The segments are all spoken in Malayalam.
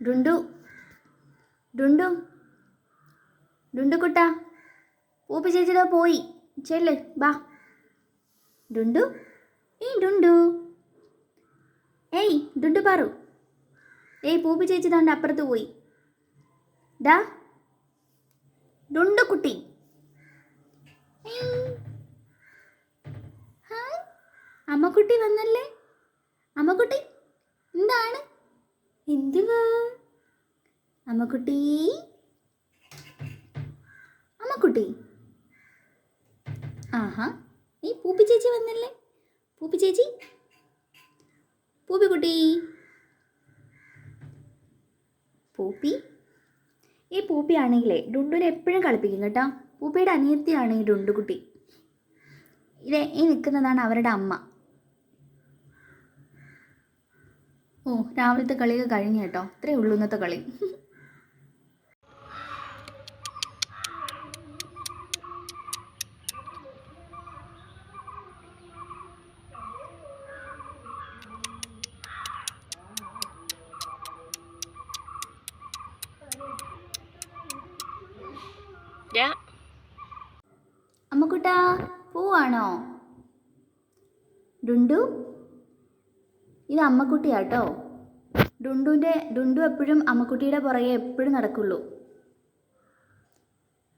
ഡുണ്ടു ഡുണ്ടു ഡുണ്ടു പൂപ്പ് ചേച്ചിയുടെ പോയി. ചെല്ല് ബാ ഡുണ്ടു ഏയ് ഡുണ്ടു ഏയ് ഡുണ്ടു പാറു. ഏയ് പൂപ്പ് ചേച്ചി താണ്ട് അപ്പുറത്ത് പോയി. ഡാ ഡുണ്ടു കുട്ടി. അമ്മക്കുട്ടി വന്നല്ലേ? അമ്മക്കുട്ടി എന്താണ്? എന്തുവാ? അമ്മക്കുട്ടി. അമ്മക്കുട്ടി. ആഹാ ഈ പൂപ്പി ചേച്ചി വന്നല്ലേ? പൂപ്പി ചേച്ചി? പൂപ്പിക്കുട്ടി. പൂപ്പി? ഈ പൂപ്പി ആണെങ്കിലേ ഡുണ്ടുനെ എപ്പോഴും കളിപ്പിക്കും കേട്ടോ. പൂപ്പിയുടെ അനിയത്തിയാണ് ഈ ഡുണ്ടുകുട്ടി ഇത് ഈ നിൽക്കുന്നതാണ് അവരുടെ അമ്മ. ഓ രാവിലത്തെ കളിയൊക്കെ കഴിഞ്ഞു കേട്ടോ. ഇത്രേ ഉള്ളൂ ഇന്നത്തെ കളി. അമ്മക്കുട്ടാ പോവാണോ? ഡുണ്ടു ഇത് അമ്മക്കുട്ടിയാട്ടോ. ഡുണ്ടുവിന്റെ ഡുണ്ടു എപ്പോഴും അമ്മക്കുട്ടിയുടെ പുറകെ എപ്പോഴും നടക്കുള്ളൂ.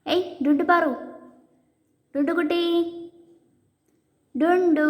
ഏയ് ഡുണ്ടു പാറു ഡുണ്ടു കുട്ടി ഡുണ്ടു.